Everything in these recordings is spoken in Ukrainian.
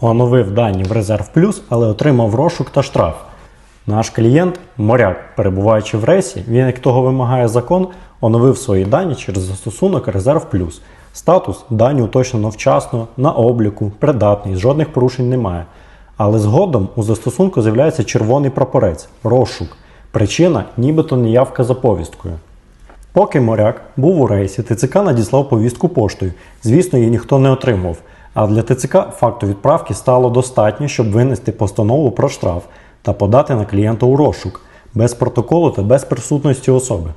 оновив дані в резерв плюс, але отримав розшук та штраф. Наш клієнт, моряк, перебуваючи в рейсі, він, як того вимагає закон, оновив свої дані через застосунок Резерв Плюс. Статус дані уточнено вчасно, на обліку, придатний, жодних порушень немає. Але згодом у застосунку з'являється червоний прапорець розшук. Причина нібито неявка за повісткою. Поки моряк був у рейсі, ТЦК надіслав повістку поштою. Звісно, її ніхто не отримав. А для ТЦК факту відправки стало достатньо, щоб винести постанову про штраф та подати на клієнта у розшук без протоколу та без присутності особи.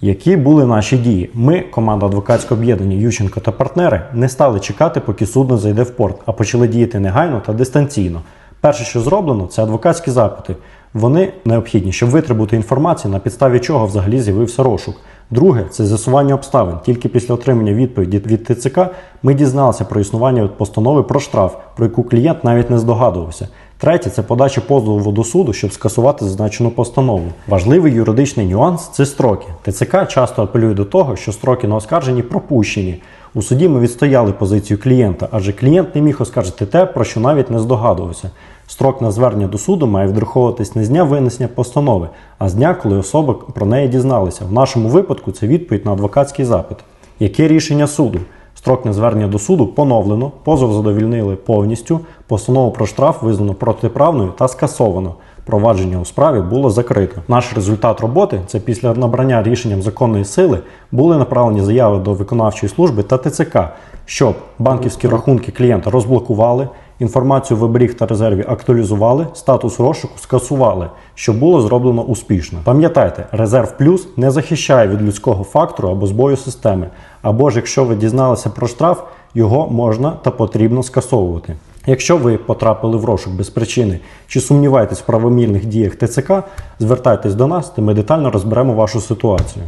Які були наші дії? Ми, команда адвокатського об'єднання Ющенко та партнери, не стали чекати, поки судно зайде в порт, а почали діяти негайно та дистанційно. Перше, що зроблено, це адвокатські запити. Вони необхідні, щоб витребувати інформацію, на підставі чого взагалі з'явився розшук. Друге це з'ясування обставин. Тільки після отримання відповіді від ТЦК ми дізналися про існування постанови про штраф, про яку клієнт навіть не здогадувався. Третє це подача позову до суду, щоб скасувати зазначену постанову. Важливий юридичний нюанс це строки. ТЦК часто апелює до того, що строки на оскарженні пропущені. У суді ми відстояли позицію клієнта, адже клієнт не міг оскаржити те, про що навіть не здогадувався. Строк на звернення до суду має відраховуватись не з дня винесення постанови, а з дня, коли особа про неї дізналася. В нашому випадку це відповідь на адвокатський запит. Яке рішення суду? Строк на звернення до суду поновлено, позов задовільнили повністю, постанову про штраф визнано протиправною та скасовано. Провадження у справі було закрито. Наш результат роботи це після набрання рішенням законної сили були направлені заяви до виконавчої служби та ТЦК, щоб банківські рахунки клієнта розблокували, інформацію в оберіг та резерві актуалізували, статус розшуку скасували, що було зроблено успішно. Пам'ятайте, резерв плюс не захищає від людського фактору або збою системи. Або ж якщо ви дізналися про штраф, його можна та потрібно скасовувати. Якщо ви потрапили в розшук без причини чи сумніваєтесь в правомірних діях ТЦК, звертайтесь до нас, та ми детально розберемо вашу ситуацію.